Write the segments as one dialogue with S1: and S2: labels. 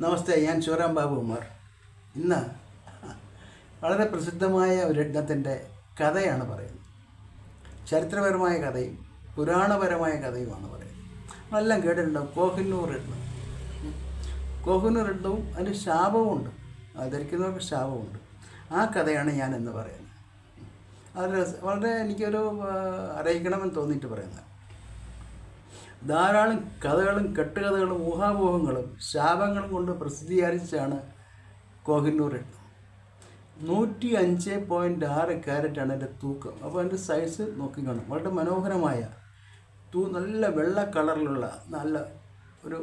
S1: നമസ്തേ ഞാൻ ശിവറാം ബാബു കുമാർ ഇന്ന് വളരെ പ്രസിദ്ധമായ ഒരു രത്നത്തിന്റെ കഥയാണ് പറയുന്നത്. ചരിത്രപരമായ കഥയും പുരാണപരമായ കഥയുമാണ് പറയുന്നത്. നമ്മളെല്ലാം കേട്ടിട്ടുണ്ടാവും കോഹിന്നൂർ രത്നം. കോഹിന്നൂർ രത്നവും അതിന് ശാപവുമുണ്ട് ധരിക്കുന്നവർക്ക് ശാപമുണ്ട് ആ കഥയാണ് ഞാൻ എന്ന് പറയുന്നത്. അത് വളരെ എനിക്കൊരു അറിയിക്കണമെന്ന് തോന്നിയിട്ട് പറയുന്നത്. ധാരാളം കഥകളും കെട്ടുകഥകളും ഊഹാപോഹങ്ങളും ശാപങ്ങളും കൊണ്ട് പ്രസിദ്ധീകരിച്ചാണ് കോഹിന്നൂർ രത്നം നൂറ്റി അഞ്ച് പോയിന്റ് ആറ് ക്യാരറ്റാണ് എന്റെ തൂക്കം. അപ്പോൾ എന്റെ സൈസ് നോക്കി നോക്കിക്കാണും വളരെ മനോഹരമായ തൂ നല്ല വെള്ള കളറിലുള്ള നല്ല ഒരു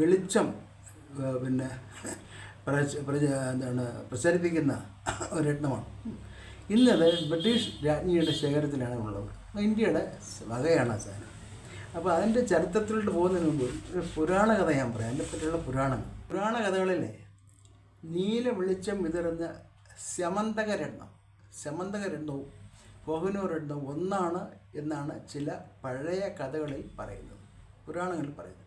S1: വെളിച്ചം പിന്നെ എന്താണ് പ്രചരിപ്പിക്കുന്ന ഒരു രത്നമാണ് ഇന്നത് ബ്രിട്ടീഷ് രാജ്ഞിയുടെ ശേഖരത്തിലാണ് ഉള്ളത്. ഇന്ത്യയുടെ വകയാണ് സാധനം. അപ്പോൾ അതിന്റെ ചരിത്രത്തിലോട്ട് പോകുന്നതിന് മുമ്പ് ഒരു പുരാണ കഥ ഞാൻ പറയാം. അതിനെ പറ്റിയുള്ള പുരാണം കഥകളിലെ നീല വെളിച്ചം വിതറുന്ന ശമന്തക രത്നം ശമന്തക രത്നവും ഒന്നാണ് എന്നാണ് ചില പഴയ കഥകളിൽ പറയുന്നത്. പുരാണങ്ങളിൽ പറയുന്നത്.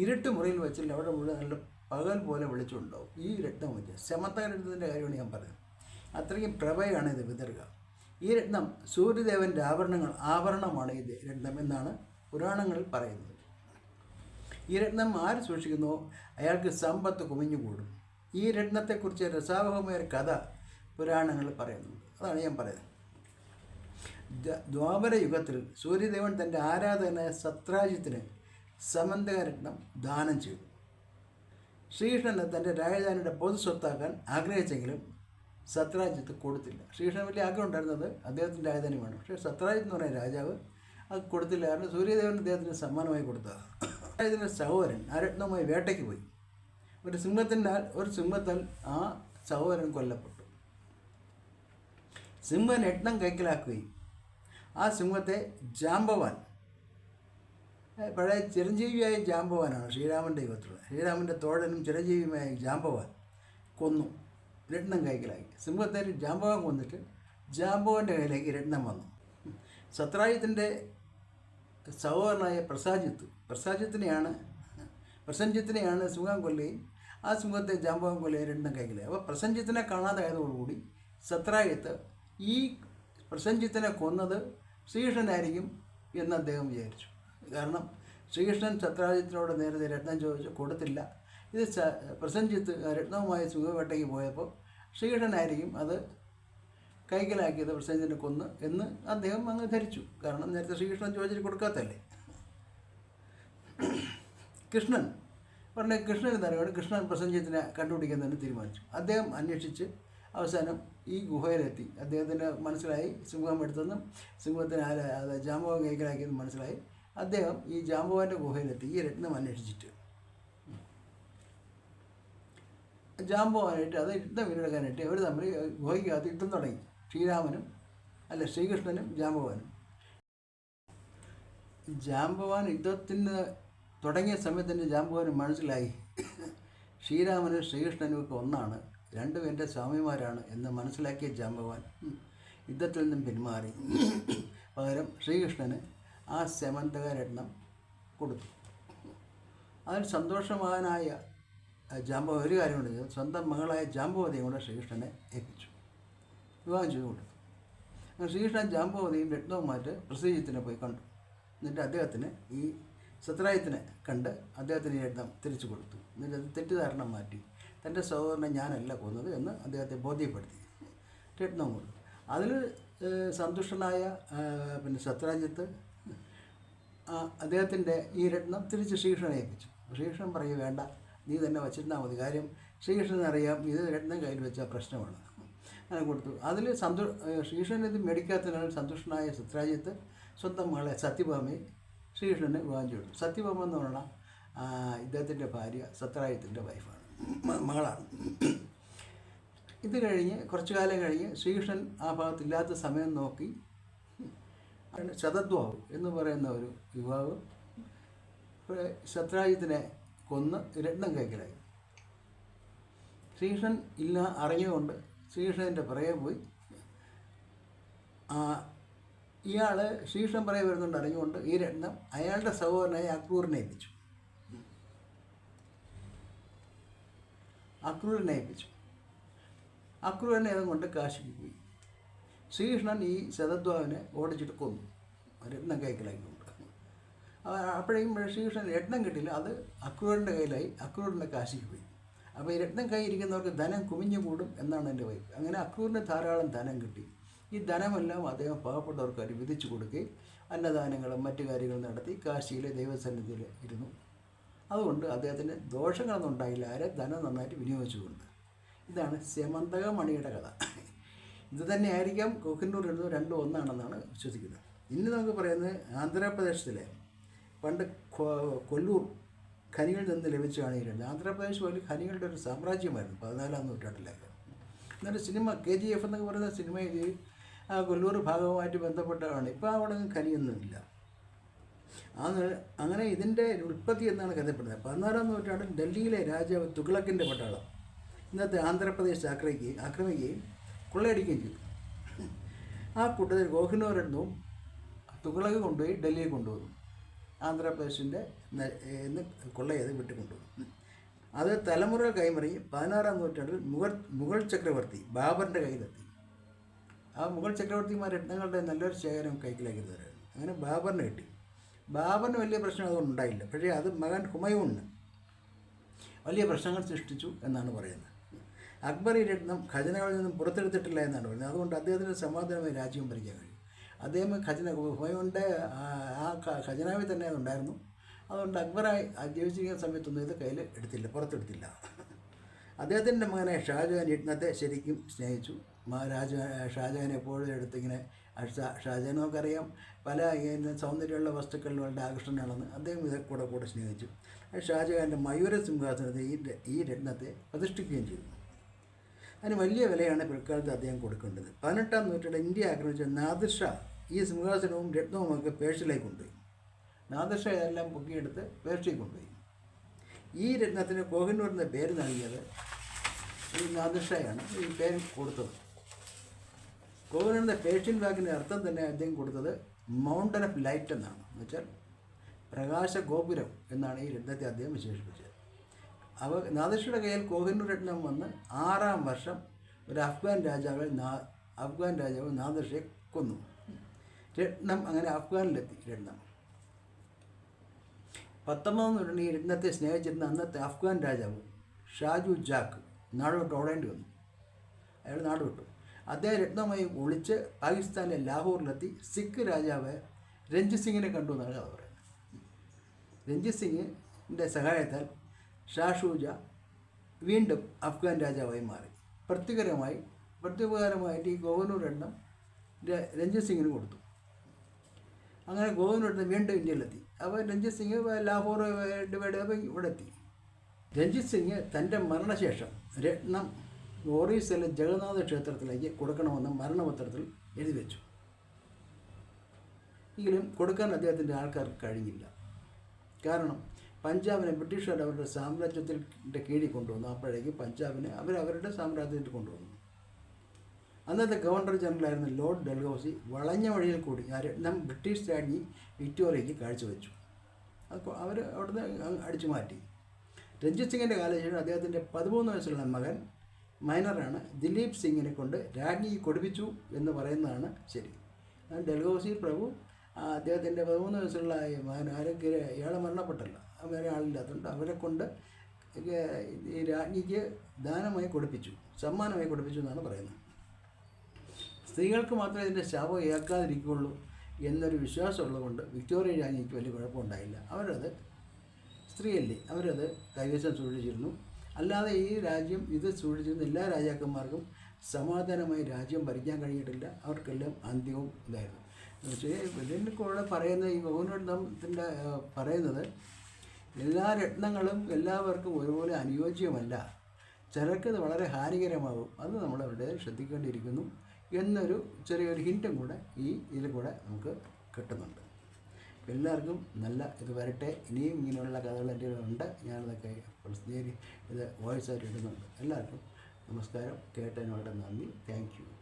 S1: ഇരുട്ട് മുറിയിൽ വെച്ചില്ല അവിടെ മുഴുവൻ നല്ല പകൽ പോലെ വെളിച്ചമുണ്ടാവും ഈ രത്നം വെച്ച് ശമന്തക രത്നത്തിന്റെ കാര്യമാണ് ഞാൻ പറയുന്നത്. അത്രയ്ക്കും പ്രഭയാണ് ഇത് വിതറുക. ഈ രത്നം സൂര്യദേവന്റെ ആഭരണങ്ങൾ ആഭരണമാണ് ഇത് രത്നം എന്നാണ് പുരാണങ്ങളിൽ പറയുന്നത്. ഈ രത്നം ആര് സൂക്ഷിക്കുന്നു? അയാൾക്ക് സമ്പത്ത് കുമിഞ്ഞുകൂടും. ഈ രത്നത്തെക്കുറിച്ച് രസാവഹമായ കഥ പുരാണങ്ങളിൽ പറയുന്നു. അതാണ് ഞാൻ പറയുന്നത്. ദ്വ- ദ്വാപര യുഗത്തിൽ സൂര്യദേവൻ തന്റെ ആരാധകനായ സത്രാജിത്തിന് സമന്തകരത്നം ദാനം ചെയ്തു. ശ്രീകൃഷ്ണനെ തന്റെ രാജധാനിയുടെ പൊതു സ്വത്താക്കാൻ ആഗ്രഹിച്ചെങ്കിലും സത്രാജിത്ത് കൊടുത്തില്ല. ശ്രീകൃഷ്ണൻ വലിയ ആഗ്രഹം ഉണ്ടായിരുന്നത് അദ്ദേഹത്തിന്റെ രാജധാനി വേണം പക്ഷേ സത്രാജിത്ത് എന്ന് പറയുന്ന രാജാവ് അത് കൊടുത്തില്ല. കാരണം സൂര്യദേവൻ അദ്ദേഹത്തിന് സമ്മാനമായി കൊടുത്തതാണ് അദ്ദേഹത്തിന്റെ സഹോദരൻ അരത്നമായി വേട്ടയ്ക്ക് പോയി. ഒരു സിംഹത്തിന്റെ ഒരു സിംഹത്താൽ ആ സഹോദരൻ കൊല്ലപ്പെട്ടു. സിംഹൻ രത്നം കൈക്കലാക്കുകയും ആ സിംഹത്തെ ജാമ്പവാൻ പഴയ ചിരഞ്ജീവിയായ ജാമ്പവാനാണ് ശ്രീരാമന്റെ യുഗത്തിലുള്ള ശ്രീരാമന്റെ തോഴനും ചിരഞ്ജീവിയുമായ ജാമ്പവാൻ കൊന്നു. രത്നം കൈക്കലാക്കി. സിംഹത്തെ ജാമ്പവാൻ കൊന്നിട്ട് ജാമ്പവാന്റെ കയ്യിലേക്ക് രത്നം വന്നു. സത്രാജിത്തിന്റെ സഹോദരനായ പ്രസാജിത്ത്. പ്രസാജിത്തിനെയാണ് പ്രസഞ്ചിത്തിനെയാണ് സിംഹം കൊല്ലുകയും ആ സിംഹത്തെ ജാമ്പവം കൊല്ലുകയും രണ്ടും കൈകളെ. അപ്പോൾ പ്രസഞ്ചിത്തിനെ കാണാതായതോടുകൂടി സത്രായത്ത് ഈ പ്രസഞ്ചിത്തിനെ കൊന്നത് ശ്രീകൃഷ്ണനായിരിക്കും എന്ന് അദ്ദേഹം വിചാരിച്ചു. കാരണം ശ്രീകൃഷ്ണൻ സത്രാജിത്തിനോട് നേരത്തെ രത്നം ചോദിച്ചു കൊടുത്തില്ല. ഇത് പ്രസഞ്ജിത്ത് രത്നവുമായി സുഖവേട്ടയ്ക്ക് പോയപ്പോൾ ശ്രീകൃഷ്ണനായിരിക്കും അത് കൈക്കലാക്കിയത് പ്രസഞ്ചിനെ കൊന്ന് എന്ന് അദ്ദേഹം അങ്ങ് ധരിച്ചു. കാരണം നേരത്തെ ശ്രീകൃഷ്ണൻ ചോദിച്ചിട്ട് കൊടുക്കാത്തല്ലേ? കൃഷ്ണൻ പറഞ്ഞ കൃഷ്ണൻ എന്നറിയാണ് കൃഷ്ണൻ പ്രസഞ്ചയത്തിനെ കണ്ടുപിടിക്കാൻ തന്നെ തീരുമാനിച്ചു. അദ്ദേഹം അന്വേഷിച്ച് അവസാനം ഈ ഗുഹയിലെത്തി. അദ്ദേഹത്തിന് മനസ്സിലായി സിംഹം എടുത്തെന്നും സിംഹത്തിന് ആര ജാമ്പവൻ കൈക്കലാക്കിയെന്നും മനസ്സിലായി. അദ്ദേഹം ഈ ജാമ്പവാന്റെ ഗുഹയിലെത്തി ഈ രത്നം അന്വേഷിച്ചിട്ട്. ജാമ്പവാനായിട്ട് അത് യുദ്ധം വീണ്ടെടുക്കാനായിട്ട് അവർ തമ്മിൽ ഗുഹയ്ക്കകത്ത് യുദ്ധം തുടങ്ങി. ശ്രീരാമനും അല്ല ശ്രീകൃഷ്ണനും ജാമ്പവാനും ജാമ്പവാൻ യുദ്ധത്തിന് തുടങ്ങിയ സമയത്ത് തന്നെ ജാമ്പവാന് മനസ്സിലായി. ശ്രീരാമനും ശ്രീകൃഷ്ണനും ഒക്കെ ഒന്നാണ്. രണ്ടും എന്റെ സ്വാമിമാരാണ് എന്ന് മനസ്സിലാക്കിയ ജാമ്പവാൻ യുദ്ധത്തിൽ നിന്നും പിന്മാറി. പകരം ശ്രീകൃഷ്ണന് ആ സെമന്തക രത്നം കൊടുത്തു. അതിൽ സന്തോഷവാനായ ജാമ്പവ ഒരു കാര്യമുണ്ട്. കൊണ്ട് സ്വന്തം മകളായ ജാമ്പവതിയും കൂടെ ശ്രീകൃഷ്ണനെ ഏൽപ്പിച്ചു. വിവാഹം ചെയ്തു കൊടുത്തു. അങ്ങനെ ശ്രീകൃഷ്ണൻ ജാമ്പവതിയും രത്നവുമായിട്ട് പ്രസീജിത്തിനെ പോയി കണ്ടു. എന്നിട്ട് അദ്ദേഹത്തിന് ഈ സത്രായത്തിനെ കണ്ട് അദ്ദേഹത്തിന് ഈ രത്നം തിരിച്ചു കൊടുത്തു. എന്നിട്ട് അത് തെറ്റിദ്ധാരണ മാറ്റി. തന്റെ സഹോദരനെ ഞാനല്ല കൊന്നത് എന്ന് അദ്ദേഹത്തെ ബോധ്യപ്പെടുത്തി. രത്നം കൊടുത്തു. അതിൽ സന്തുഷ്ടനായ പിന്നെ സത്രാജിത്ത് അദ്ദേഹത്തിന്റെ ഈ രത്നം തിരിച്ച് ശ്രീകൃഷ്ണനെ ഏൽപ്പിച്ചു. ശ്രീകൃഷ്ണൻ പറയുക വേണ്ട നീ തന്നെ വച്ചിരുന്നാൽ മതി. കാര്യം ശ്രീകൃഷ്ണൻ അറിയാം ഇത് രത്നം കയ്യിൽ വെച്ച പ്രശ്നമാണ് അങ്ങനെ കൊടുത്തു. അതിൽ സന്തോ ശ്രീകൃഷ്ണൻ ഇത് മേടിക്കാത്തതിനാൽ സന്തുഷ്ടനായ സത്രാജിത്ത് സ്വന്തം മകളെ സത്യഭാമയെ ശ്രീകൃഷ്ണനെ വിവാഹം ചെയ്തു. സത്യഭാമ എന്ന് പറഞ്ഞാൽ ഇദ്ദേഹത്തിന്റെ ഭാര്യ സത്രായത്തിന്റെ വൈഫാണ്. മകളാണ്. ഇത് കഴിഞ്ഞ് കുറച്ചു കാലം കഴിഞ്ഞ് ശ്രീകൃഷ്ണൻ ആ ഭാഗത്തില്ലാത്ത സമയം നോക്കി ശതദ്വാവ് എന്ന് പറയുന്ന ഒരു യുവാവ് ശത്രാജിത്തിനെ കൊന്ന് രത്നം കൈക്കലായി ശ്രീകൃഷ്ണൻ ഇല്ല അറിഞ്ഞുകൊണ്ട് ശ്രീകൃഷ്ണന്റെ പുറകെ പോയി. ഇയാൾ ശ്രീകൃഷ്ണൻ പുറകെ വരുന്നുണ്ട് അറിഞ്ഞുകൊണ്ട് ഈ രണ്ടും അയാളുടെ സഹോദരനായ അക്രൂരിനെ ഏൽപ്പിച്ചു. അക്രൂരനെ ഏൽപ്പിച്ചു. അക്രൂരനെ അതും കൊണ്ട് കാശിക്ക് പോയി. ശ്രീകൃഷ്ണൻ ഈ ശതദ്വാവിനെ ഓടിച്ചിട്ട് കൊന്നു. രത്നം കൈക്കലാക്കിക്കൊണ്ട് അപ്പോഴേക്കും ശ്രീകൃഷ്ണൻ രത്നം കിട്ടിയില്ല. അത് അക്രൂരന്റെ കയ്യിലായി. അക്രൂരന്റെ കാശിക്ക് പോയി. അപ്പോൾ രത്നം കൈയിരിക്കുന്നവർക്ക് ധനം കുമിഞ്ഞു കൂടും എന്നാണ് എന്റെ വൈപ്പ് അങ്ങനെ അക്രൂരിന് ധാരാളം ധനം കിട്ടി. ഈ ധനമെല്ലാം അദ്ദേഹം പാവപ്പെട്ടവർക്ക് അവർ വിധിച്ചു കൊടുക്കുകയും അന്നദാനങ്ങളും മറ്റു കാര്യങ്ങളും നടത്തി കാശിയിലെ ദൈവസന്നിധിയിൽ ഇരുന്നു. അതുകൊണ്ട് അദ്ദേഹത്തിന് ദോഷങ്ങളൊന്നും ഉണ്ടായില്ല. ആരെ ധനം നന്നായിട്ട് വിനിയോഗിച്ചുകൊണ്ട് ഇതാണ് സെമന്തക മണിയുടെ കഥ. ഇത് തന്നെയായിരിക്കാം കോഹിന്നൂർ എഴുതുന്നത് രണ്ടും ഒന്നാണെന്നാണ് വിശ്വസിക്കുന്നത്. ഇനി നമുക്ക് പറയുന്നത് ആന്ധ്രാപ്രദേശത്തിലെ പണ്ട് കൊല്ലൂർ ഖനികളിൽ നിന്ന് ലഭിച്ച കാണികളുണ്ട് ആന്ധ്രാപ്രദേശ് പോലും ഖനികളുടെ ഒരു സാമ്രാജ്യമായിരുന്നു പതിനാലാം നൂറ്റാണ്ടിലൊക്കെ. എന്നിട്ട് സിനിമ കെ ജി എഫ് എന്നൊക്കെ പറയുന്ന സിനിമ ഇത് ആ കൊല്ലൂർ ഭാഗവുമായിട്ട് ബന്ധപ്പെട്ടതാണ്. ഇപ്പോൾ അവിടെ ഖനിയൊന്നുമില്ല. അന്ന് അങ്ങനെ ഇതിന്റെ ഉൽപ്പത്തി എന്നാണ് കരുതപ്പെടുന്നത്. പതിനാലാം നൂറ്റാണ്ടിൽ ഡൽഹിയിലെ രാജാവ് തുഗ്ലക്കിന്റെ പട്ടാളം ഇന്നത്തെ ആന്ധ്രാപ്രദേശ് ആക്രമിക്കുകയും ആക്രമിക്കുകയും കൊള്ളയടിക്കുകയും ചെയ്തു. ആ കൂട്ടത്തിൽ ഗോഹിനോരെണ്ണവും തുഗ്ലക്ക് കൊണ്ടുപോയി ഡൽഹിയിൽ കൊണ്ടുവന്നു. ആന്ധ്രാപ്രദേശിന്റെ നിന്ന് കൊള്ള ചെയ്ത് അത് തലമുറകൾ കൈമറി പതിനാറാം നൂറ്റാണ്ടിൽ മുഗൾ മുഗൾ ചക്രവർത്തി ബാബറിന്റെ കയ്യിലെത്തി. ആ മുഗൾ ചക്രവർത്തിമാർ രത്നങ്ങളുടെ നല്ലൊരു ശേഖരം കൈക്കലാക്കി തരായിരുന്നു അങ്ങനെ ബാബറിന് കിട്ടി. ബാബറിന് വലിയ പ്രശ്നം അതുകൊണ്ട് ഉണ്ടായില്ല. പക്ഷേ അത് മകൻ ഹുമയൂണിന് വലിയ പ്രശ്നങ്ങൾ സൃഷ്ടിച്ചു എന്നാണ് പറയുന്നത്. അക്ബർ ഈ രത്നം ഖജനകളിൽ നിന്നും പുറത്തെടുത്തിട്ടില്ല എന്നാണ് പറയുന്നത്. അതുകൊണ്ട് അദ്ദേഹത്തിന് സമാധാനമായി രാജ്യം ഭരിക്കാൻ അദ്ദേഹം ഖജന ഹുമയൂണിന്റെ ആ- ഖജനാവിൽ തന്നെ അതുണ്ടായിരുന്നു അതുകൊണ്ട് അക്ബറായി ജീവിച്ചിരിക്കുന്ന സമയത്തൊന്നും ഇത് കയ്യിൽ എടുത്തില്ല പുറത്തെടുത്തില്ല. അദ്ദേഹത്തിന്റെ മകനെ ഷാജഹാൻ രത്നത്തെ ശരിക്കും സ്നേഹിച്ചു. രാജ ഷാജഹാൻ എപ്പോഴും എടുത്തിങ്ങനെ ഷാജഹാൻ നമുക്കറിയാം. പല സൗന്ദര്യമുള്ള വസ്തുക്കളിൽ വളരെ അദ്ദേഹം ഇതേ കൂടെ കൂടെ സ്നേഹിച്ചു. ഷാജഹാന്റെ മയൂര സിംഹാസനത്തെ ഈ ഈ രത്നത്തെ പ്രതിഷ്ഠിക്കുകയും ചെയ്തു. അതിന് വലിയ വിലയാണ് പിൽക്കാലത്ത് അദ്ദേഹം കൊടുക്കേണ്ടത്. പതിനെട്ടാം നൂറ്റാണ്ട് ഇന്ത്യ ആക്രമിച്ച നാദിർഷ ഈ സിംഹാസനവും രത്നവുമൊക്കെ പേർഷ്യയിലേക്ക് കൊണ്ടുപോയി. നാദിർഷ ഇതെല്ലാം പൊക്കിയെടുത്ത് പേർഷ്യയിൽ കൊണ്ടുപോയി. ഈ രത്നത്തിന് കോഹിനൂർ എന്ന പേര് നൽകിയത് ഈ നാദിർഷയാണ്. ഈ പേര് കൊടുത്തത്. കോഹിനൂർ എന്ന വാക്കിന്റെ അർത്ഥം തന്നെ അദ്ദേഹം കൊടുത്തത് മൗണ്ടൻ ഓഫ് ലൈറ്റ് എന്നാണ്. എന്ന് വെച്ചാൽ പ്രകാശ ഗോപുരം എന്നാണ് ഈ രത്നത്തെ അദ്ദേഹം വിശേഷിപ്പിച്ചത്. അവ നാദിർഷയുടെ കയ്യിൽ കോഹിനൂർ രത്നം വന്ന് ആറാം വർഷം ഒരു അഫ്ഗാൻ രാജാവ് അഫ്ഗാൻ രാജാവ് നാദിർഷയെ കൊന്നു. രത്നം അങ്ങനെ അഫ്ഗാനിലെത്തി രത്നം. പത്തൊമ്പതാം നൂറ്റാണ്ട് ഈ രത്നത്തെ സ്നേഹിച്ചിരുന്ന അന്നത്തെ അഫ്ഗാൻ രാജാവ് ഷാജു ജാക്ക് നാട് വിട്ട് ഓടേണ്ടി വന്നു. അയാൾ നാട് വിട്ടു. അദ്ദേഹം രത്നമായി ഒളിച്ച് പാകിസ്ഥാനിലെ ലാഹോറിലെത്തി. സിഖ് രാജാവ് രഞ്ജിത് സിംഗിനെ കണ്ടു എന്നാണ് കഥ പറയുന്നത്. രഞ്ജിത് സിംഗിന്റെ സഹായത്താൽ ഷാ ഷൂജ വീണ്ടും അഫ്ഗാൻ രാജാവായി മാറി. പ്രത്യേകരമായി പ്രത്യുപകാരമായിട്ട് ഈ ഗോവനൂർ രഞ്ജിത് സിംഗിന് കൊടുത്തു. അങ്ങനെ ഗോവനൂർ വീണ്ടും ഇന്ത്യയിലെത്തി. അപ്പോൾ രഞ്ജിത് സിംഗ് ലാഹോർ ഡിവൈഡ് ഇവിടെ എത്തി രഞ്ജിത് സിംഗ് തന്റെ മരണശേഷം രത്നം ഒറീസയിലെ ജഗന്നാഥ ക്ഷേത്രത്തിലേക്ക് കൊടുക്കണമെന്ന് മരണപത്രത്തിൽ എഴുതി വെച്ചു. എങ്കിലും കൊടുക്കാൻ അദ്ദേഹത്തിന്റെ ആൾക്കാർക്ക് കഴിഞ്ഞില്ല. കാരണം പഞ്ചാബിനെ ബ്രിട്ടീഷുകാർ അവരുടെ സാമ്രാജ്യത്തിന്റെ കീഴിൽ കൊണ്ടുവന്നു. അപ്പോഴേക്ക് പഞ്ചാബിനെ അവർ അവരുടെ സാമ്രാജ്യത്തിൽ കൊണ്ടുവന്നു. അന്നത്തെ ഗവർണർ ജനറലായിരുന്ന ലോർഡ് ഡൽഹൌസി വളഞ്ഞ വഴിയിൽ കൂടി നം ബ്രിട്ടീഷ് രാജ്ഞി വിക്ടോറിയയ്ക്ക് കാഴ്ചവെച്ചു. അപ്പോൾ അവർ അവിടുന്ന് അടിച്ചു മാറ്റി. രഞ്ജിത് സിംഗിന്റെ കാലശേഷം അദ്ദേഹത്തിന്റെ പതിമൂന്ന് വയസ്സുള്ള മകൻ മൈനറാണ് ദിലീപ് സിംഗിനെ കൊണ്ട് രാജ്ഞി കൊടുപ്പിച്ചു എന്ന് പറയുന്നതാണ് ശരി. ഡൽഹൌസി പ്രഭു അദ്ദേഹത്തിന്റെ പതിമൂന്ന് വയസ്സുള്ള മകൻ മരണപ്പെട്ടല്ല ഇയാളെ മരണപ്പെട്ടല്ലോ. വേറെ ആളില്ലാത്തതുകൊണ്ട് അവരെ കൊണ്ട് ഈ രാജ്ഞിക്ക് ദാനമായി കൊടുപ്പിച്ചു സമ്മാനമായി കൊടുപ്പിച്ചു എന്നാണ് പറയുന്നത്. സ്ത്രീകൾക്ക് മാത്രമേ ഇതിന്റെ ശാപം ഏൽക്കാതിരിക്കുകയുള്ളൂ എന്നൊരു വിശ്വാസമുള്ളതുകൊണ്ട് വിക്ടോറിയ രാജ്ഞിക്ക് വലിയ കുഴപ്പമുണ്ടായില്ല. അവരത് സ്ത്രീയല്ലേ അവരത് കൈവശം സൂക്ഷിച്ചിരുന്നു. അല്ലാതെ ഈ രാജ്യം ഇത് സൂക്ഷിച്ചിരുന്ന എല്ലാ രാജാക്കന്മാർക്കും സമാധാനമായി രാജ്യം ഭരിക്കാൻ കഴിഞ്ഞിട്ടില്ല. അവർക്കെല്ലാം അന്ത്യവും ഇതായിരുന്നു. പക്ഷേ ഇതിന്റെ കൂടെ പറയുന്ന ഈ ഗൗനത്തിന്റെ പറയുന്നത് എല്ലാ രത്നങ്ങളും എല്ലാവർക്കും ഒരുപോലെ അനുയോജ്യമല്ല. ചിലർക്കത് വളരെ ഹാനികരമാകും അത് നമ്മൾ അവിടെ ശ്രദ്ധിക്കേണ്ടിയിരിക്കുന്നു എന്നൊരു ചെറിയൊരു ഹിന്റും കൂടെ ഈ ഇതിൽ കൂടെ നമുക്ക് കിട്ടുന്നുണ്ട്. എല്ലാവർക്കും നല്ല ഇത് വരട്ടെ. ഇനിയും ഇങ്ങനെയുള്ള കഥകൾ എന്റെ ഉണ്ട്. ഞാനതൊക്കെ പ്രസിദ്ധീകരി ഇത് വോയിസ് ആയിട്ട് ഇടുന്നുണ്ട്. എല്ലാവർക്കും നമസ്കാരം. കേട്ടതിന് വളരെ നന്ദി. Thank you.